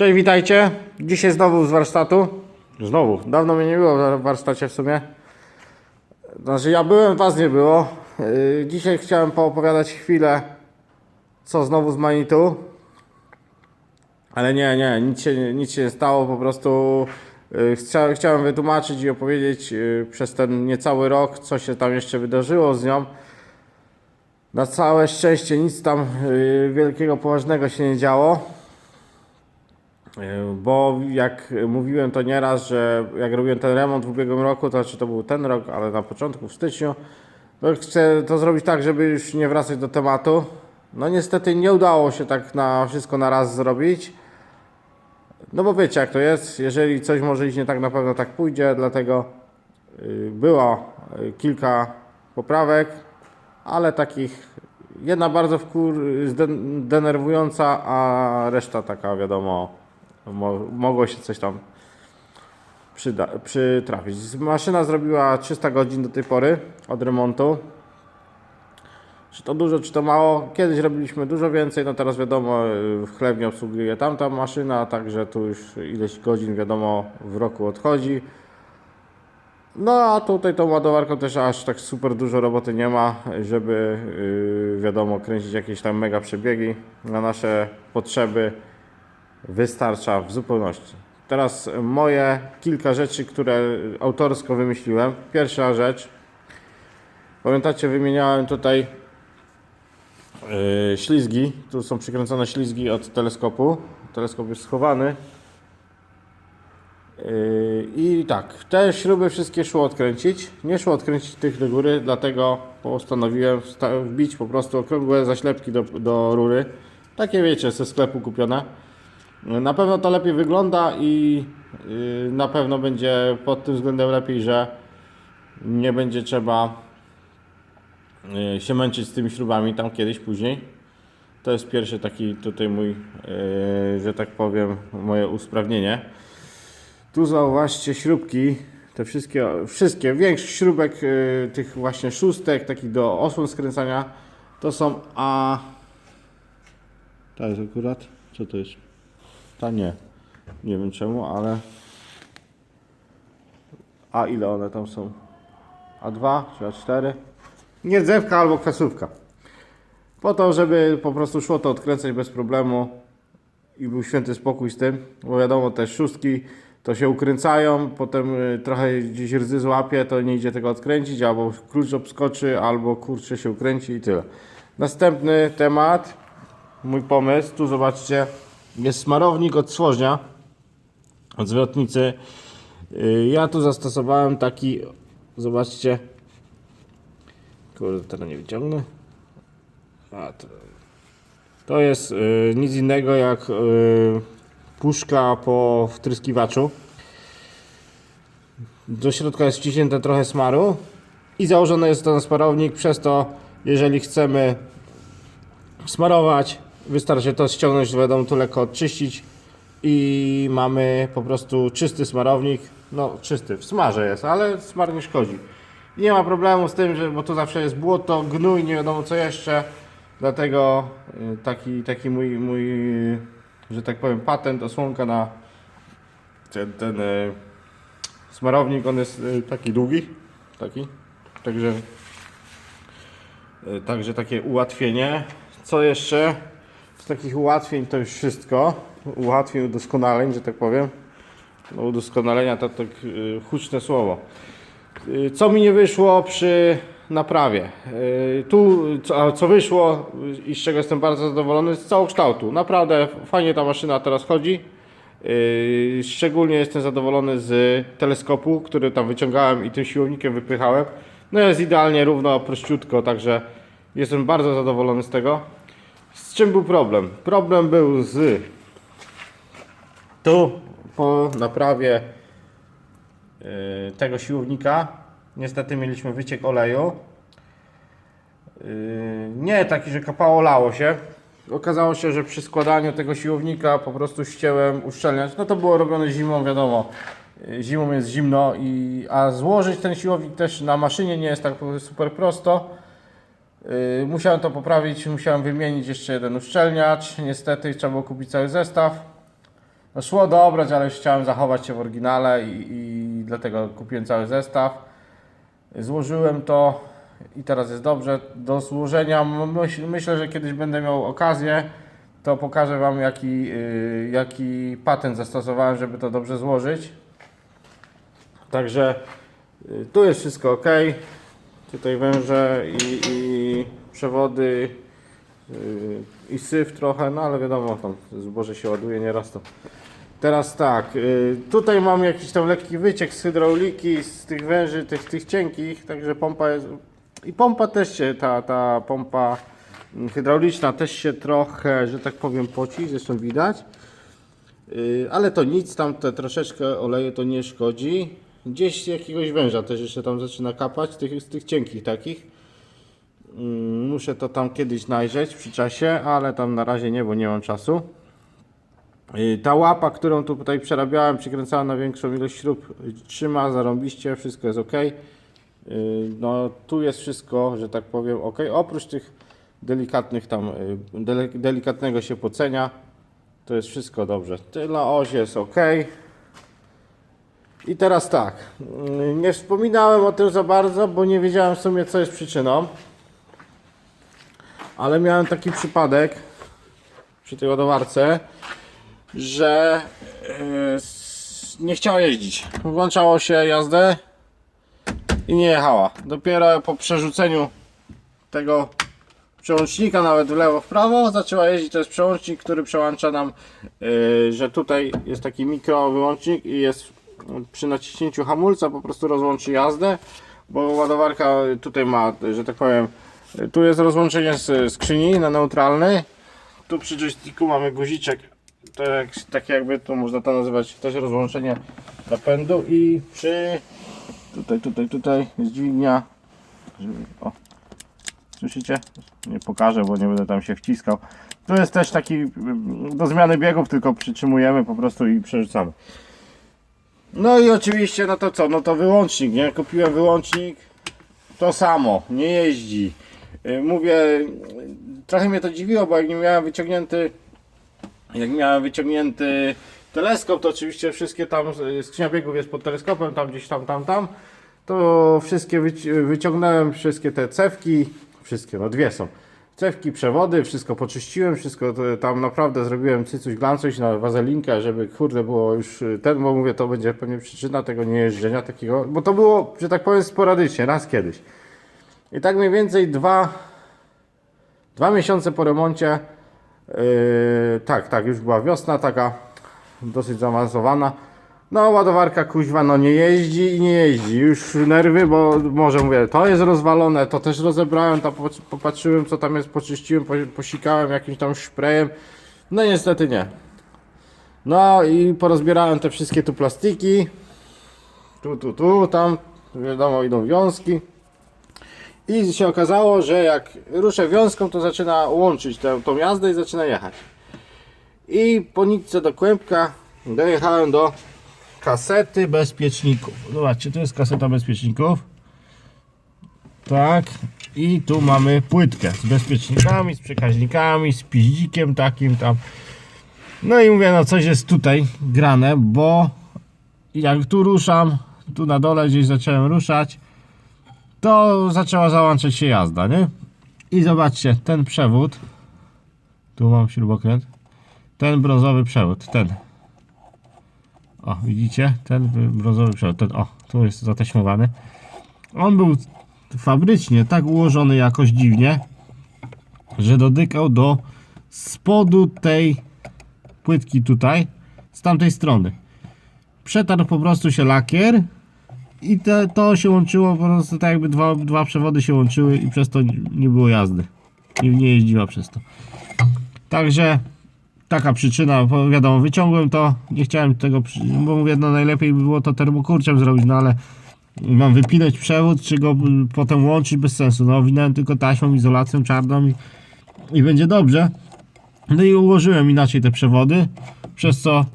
Cześć, witajcie. Dzisiaj znowu z warsztatu. Znowu. Dawno mnie nie było w warsztacie w sumie. Znaczy ja byłem, was nie było. Yy, Dzisiaj chciałem poopowiadać chwilę, co znowu z Manitu. Ale nie, nie, nic się, nic się nie stało, po prostu yy, chcia, chciałem wytłumaczyć i opowiedzieć yy, przez ten niecały rok, co się tam jeszcze wydarzyło z nią. Na całe szczęście nic tam yy, wielkiego, poważnego się nie działo. Bo jak mówiłem to nieraz, że jak robiłem ten remont w ubiegłym roku, to znaczy to był ten rok, ale na początku, w styczniu, to chcę to zrobić tak, żeby już nie wracać do tematu. No niestety nie udało się tak na wszystko na raz zrobić. No bo wiecie jak to jest, jeżeli coś może iść nie tak, na pewno tak pójdzie, dlatego yy, było yy, kilka poprawek, ale takich jedna bardzo wkur, denerwująca, a reszta taka wiadomo, mo, mogło się coś tam przyda, przytrafić. Maszyna zrobiła 300 godzin do tej pory od remontu. Czy to dużo, czy to mało? Kiedyś robiliśmy dużo więcej, no teraz wiadomo, y, w chlewni obsługuje tamta maszyna, także tu już ileś godzin wiadomo w roku odchodzi. No a tutaj tą ładowarką też aż tak super dużo roboty nie ma, żeby yy, wiadomo kręcić jakieś tam mega przebiegi. Na nasze potrzeby wystarcza w zupełności. Teraz moje kilka rzeczy, które autorsko wymyśliłem. Pierwsza rzecz. Pamiętacie, wymieniałem tutaj yy, ślizgi. Tu są przykręcone ślizgi od teleskopu. Teleskop jest schowany. Yy, I tak, te śruby wszystkie szło odkręcić. Nie szło odkręcić tych do góry, dlatego postanowiłem wbić po prostu okrągłe zaślepki do, do rury. Takie wiecie, ze sklepu kupione. Na pewno to lepiej wygląda i yy, na pewno będzie pod tym względem lepiej, że nie będzie trzeba yy, się męczyć z tymi śrubami tam kiedyś później. To jest pierwszy taki tutaj mój, yy, że tak powiem, moje usprawnienie. Tu zauważcie śrubki, te wszystkie, wszystkie, większość śrubek y, tych właśnie szóstek, takich do osłon skręcania, to są A. Ta jest akurat, co to jest? Ta nie. Nie wiem czemu, ale. A ile one tam są? A2 czy A4? Nie dzewka albo kwasówka. Po to, żeby po prostu szło to odkręcać bez problemu i był święty spokój z tym, bo wiadomo te szóstki to się ukręcają, potem y, trochę gdzieś rdzy złapie, to nie idzie tego odkręcić, albo klucz obskoczy, albo kurczę się ukręci i tyle. Następny temat, mój pomysł, tu zobaczcie, jest smarownik od słożnia, od zwrotnicy. Y, Ja tu zastosowałem taki, zobaczcie, kurde, teraz nie wyciągnę. A, to, to jest y, nic innego jak y, puszka po wtryskiwaczu. Do środka jest wciśnięte trochę smaru i założony jest ten smarownik, przez to jeżeli chcemy smarować, wystarczy to ściągnąć, wiadomo, tu lekko odczyścić i mamy po prostu czysty smarownik, no czysty, w smarze jest, ale smar nie szkodzi. Nie ma problemu z tym, że, bo tu zawsze jest błoto, gnój, nie wiadomo co jeszcze, dlatego y, taki, taki mój, mój, że tak powiem, patent, osłonka na ten, ten y, smarownik, on jest y, taki długi, taki, także także takie ułatwienie. Co jeszcze? Z takich ułatwień to już wszystko. Ułatwień, udoskonaleń, że tak powiem. No, udoskonalenia to tak y, huczne słowo. Y, Co mi nie wyszło przy naprawie? Y, Tu, co, co wyszło i z czego jestem bardzo zadowolony, z całokształtu. Naprawdę fajnie ta maszyna teraz chodzi. Szczególnie jestem zadowolony z teleskopu, który tam wyciągałem i tym siłownikiem wypychałem. No jest idealnie równo, prościutko, także jestem bardzo zadowolony z tego. Z czym był problem? Problem był z tu po naprawie yy, tego siłownika niestety mieliśmy wyciek oleju. Yy, nie taki, że kapało, lało się. Okazało się, że przy składaniu tego siłownika po prostu ścięłem uszczelniać. No to było robione zimą, wiadomo. Yy, Zimą jest zimno, i, a złożyć ten siłownik też na maszynie nie jest tak super prosto. Yy, Musiałem to poprawić, musiałem wymienić jeszcze jeden uszczelniacz. Niestety trzeba było kupić cały zestaw. No szło dobrać, ale już chciałem zachować się w oryginale i, i dlatego kupiłem cały zestaw. Złożyłem to i teraz jest dobrze. Do złożenia myśl, myślę, że kiedyś będę miał okazję, to pokażę Wam jaki, yy, jaki patent zastosowałem, żeby to dobrze złożyć. Także y, tu jest wszystko ok. Tutaj węże i, i przewody yy, i syf trochę, no ale wiadomo, tam zboże się ładuje nieraz to. Teraz tak, y, tutaj mam jakiś tam lekki wyciek z hydrauliki, z tych węży, tych, tych cienkich, także pompa jest. I pompa też się, ta, ta pompa mm, hydrauliczna też się trochę, że tak powiem, poci, zresztą widać. Y, Ale to nic, tam te troszeczkę oleju to nie szkodzi. Gdzieś jakiegoś węża też jeszcze tam zaczyna kapać, tych, z tych cienkich takich. Mm, Muszę to tam kiedyś najrzeć przy czasie, ale tam na razie nie, bo nie mam czasu. Ta łapa, którą tu tutaj przerabiałem, przykręcałem na większą ilość śrub, trzyma zarąbiście, wszystko jest ok. No tu jest wszystko, że tak powiem, ok. Oprócz tych delikatnych tam, y, delikatnego się pocenia, to jest wszystko dobrze. Tyle oś jest ok. I teraz tak, nie wspominałem o tym za bardzo, bo nie wiedziałem w sumie co jest przyczyną. Ale miałem taki przypadek przy tej ładowarce, że s- nie chciała jeździć. Włączało się jazdę i nie jechała. Dopiero po przerzuceniu tego przełącznika nawet w lewo, w prawo zaczęła jeździć. To jest przełącznik, który przełącza nam, yy, że tutaj jest taki mikro wyłącznik i jest przy naciśnięciu hamulca po prostu rozłączy jazdę, bo ładowarka tutaj ma, że tak powiem, tu jest rozłączenie z skrzyni na neutralny. Tu przy joysticku mamy guziczek, to jak, tak jakby tu można to nazywać też rozłączenie napędu i przy tutaj, tutaj, tutaj jest dźwignia. O, słyszycie? Nie pokażę, bo nie będę tam się wciskał. Tu jest też taki mm, do zmiany biegów, tylko przytrzymujemy po prostu i przerzucamy. No i oczywiście, no to co? No to wyłącznik, nie? Kupiłem wyłącznik, to samo, nie jeździ. Y, Mówię, trochę mnie to dziwiło, bo jak nie miałem wyciągnięty, jak miałem wyciągnięty teleskop, to oczywiście wszystkie tam, y, skrzynia biegów jest pod teleskopem, tam gdzieś tam, tam, tam, to wszystkie wyci- wyciągnąłem, wszystkie te cewki, wszystkie, no dwie są. Cewki, przewody, wszystko poczyściłem, wszystko to, tam naprawdę zrobiłem cycuś glancuś na wazelinkę, żeby kurde było już y, ten, bo mówię, to będzie pewnie przyczyna tego niejeżdżenia takiego, bo to było, że tak powiem, sporadycznie, raz kiedyś. I tak mniej więcej dwa, dwa miesiące po remoncie, yy, tak, tak, już była wiosna taka dosyć zaawansowana. No ładowarka kuźwa no nie jeździ i nie jeździ. Już nerwy, bo może mówię, to jest rozwalone, to też rozebrałem, tam po- popatrzyłem co tam jest, poczyściłem, po- posikałem jakimś tam szprejem. No niestety nie. No i porozbierałem te wszystkie tu plastiki. Tu, tu, tu, tam, wiadomo, idą wiązki. I się okazało, że jak ruszę wiązką, to zaczyna łączyć tę, tą jazdę i zaczyna jechać. I po nitce do kłębka dojechałem do kasety bezpieczników. Zobaczcie, tu jest kaseta bezpieczników. Tak. I tu mamy płytkę z bezpiecznikami, z przekaźnikami, z piździkiem takim tam. No i mówię, no coś jest tutaj grane, bo jak tu ruszam, tu na dole gdzieś zacząłem ruszać, to zaczęła załączać się jazda, nie? I zobaczcie, ten przewód, tu mam śrubokręt, ten brązowy przewód, ten. O, widzicie? Ten brązowy przewód, ten, o, tu jest zataśmowany. On był fabrycznie tak ułożony jakoś dziwnie, że dotykał do spodu tej płytki tutaj, z tamtej strony. Przetarł po prostu się lakier i te, to się łączyło po prostu tak jakby dwa, dwa przewody się łączyły i przez to nie było jazdy. Nie, nie jeździła przez to. Także taka przyczyna, bo wiadomo, wyciągłem to, nie chciałem tego, bo mówię, no najlepiej by było to termokurczem zrobić, no ale mam wypinać przewód, czy go potem łączyć bez sensu. No, owinąłem tylko taśmą, izolacją czarną i, i będzie dobrze. No i ułożyłem inaczej te przewody, przez co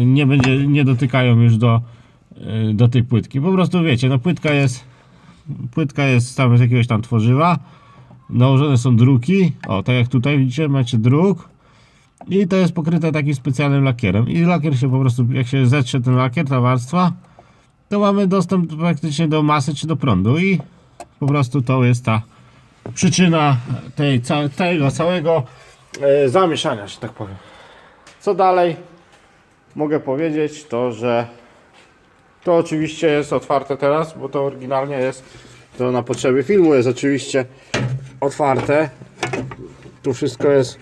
y, nie będzie, nie dotykają już do, y, do tej płytki. Po prostu wiecie, no płytka jest płytka jest tam z jakiegoś tam tworzywa. Nałożone są druki. O, tak jak tutaj widzicie, macie druk. I to jest pokryte takim specjalnym lakierem. I lakier się po prostu, jak się zetrze ten lakier, ta warstwa, to mamy dostęp praktycznie do masy czy do prądu. I po prostu to jest ta przyczyna tej, tego całego e, zamieszania, że tak powiem. Co dalej? Mogę powiedzieć to, że to oczywiście jest otwarte teraz, bo to oryginalnie jest to na potrzeby filmu jest oczywiście otwarte. Tu wszystko jest,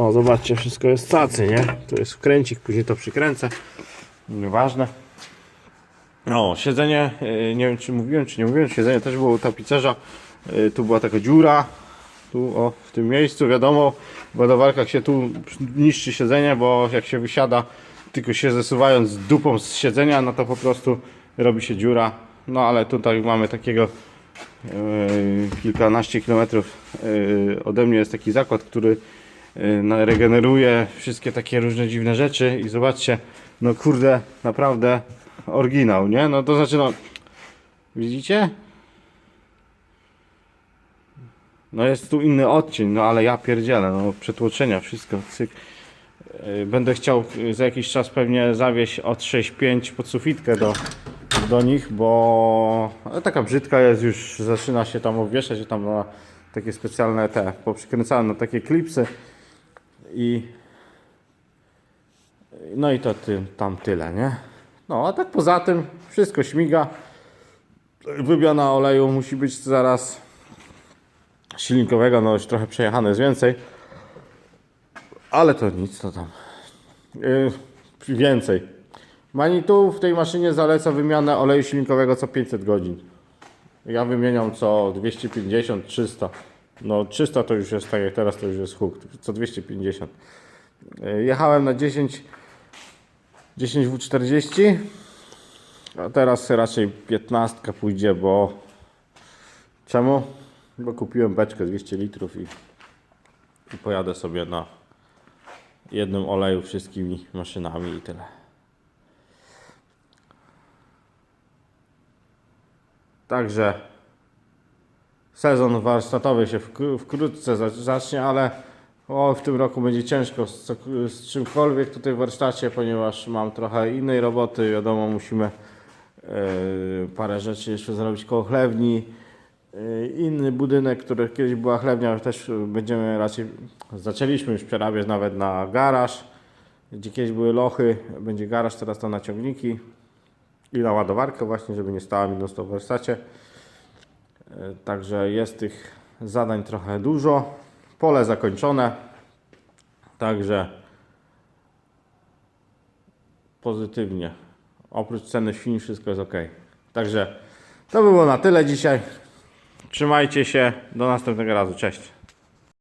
o zobaczcie, wszystko jest cacy, nie? Tu jest wkręcik, później to przykręcę. Nieważne. O, siedzenie, yy, nie wiem czy mówiłem, czy nie mówiłem, siedzenie też było u tapicerza. Yy, Tu była taka dziura, tu o, w tym miejscu, wiadomo, w ładowarkach się tu niszczy siedzenie, bo jak się wysiada, tylko się zesuwając dupą z siedzenia, no to po prostu robi się dziura. No ale tutaj mamy takiego yy, kilkanaście kilometrów ode mnie jest taki zakład, który regeneruje wszystkie takie różne dziwne rzeczy i zobaczcie, no kurde, naprawdę oryginał, nie? No to znaczy no, widzicie? No jest tu inny odcień, no ale ja pierdzielę, no przetłoczenia, wszystko, cyk. Yy, Będę chciał yy, za jakiś czas pewnie zawieść od 6.5 pod sufitkę do, do nich, bo ale taka brzydka jest już, zaczyna się tam obwieszać, że tam ma takie specjalne te, poprzykręcane na takie klipsy i no i to ty, tam tyle, nie? No a tak poza tym wszystko śmiga. Wymiana oleju musi być zaraz silnikowego, no już trochę przejechane jest więcej. Ale to nic, to tam. Yy, więcej. Manitou w tej maszynie zaleca wymianę oleju silnikowego co 500 godzin. Ja wymieniam co 250, 300. No 300 to już jest tak jak teraz to już jest huk. Co 250. Yy, Jechałem na 10 10 W40. A teraz raczej 15 pójdzie, bo czemu? Bo kupiłem beczkę 200 litrów i, i pojadę sobie na jednym oleju wszystkimi maszynami i tyle. Także sezon warsztatowy się wkró- wkrótce za- zacznie, ale o, w tym roku będzie ciężko z, z czymkolwiek tutaj w warsztacie, ponieważ mam trochę innej roboty. Wiadomo, musimy e, parę rzeczy jeszcze zrobić koło chlewni. E, Inny budynek, który kiedyś była chlewnia, też będziemy raczej, zaczęliśmy już przerabiać nawet na garaż, gdzie kiedyś były lochy, będzie garaż, teraz to na ciągniki i na ładowarkę właśnie, żeby nie stała mi non w warsztacie. E, Także jest tych zadań trochę dużo. Pole zakończone. Także pozytywnie. Oprócz ceny świń wszystko jest ok. Także to by było na tyle dzisiaj. Trzymajcie się. Do następnego razu. Cześć.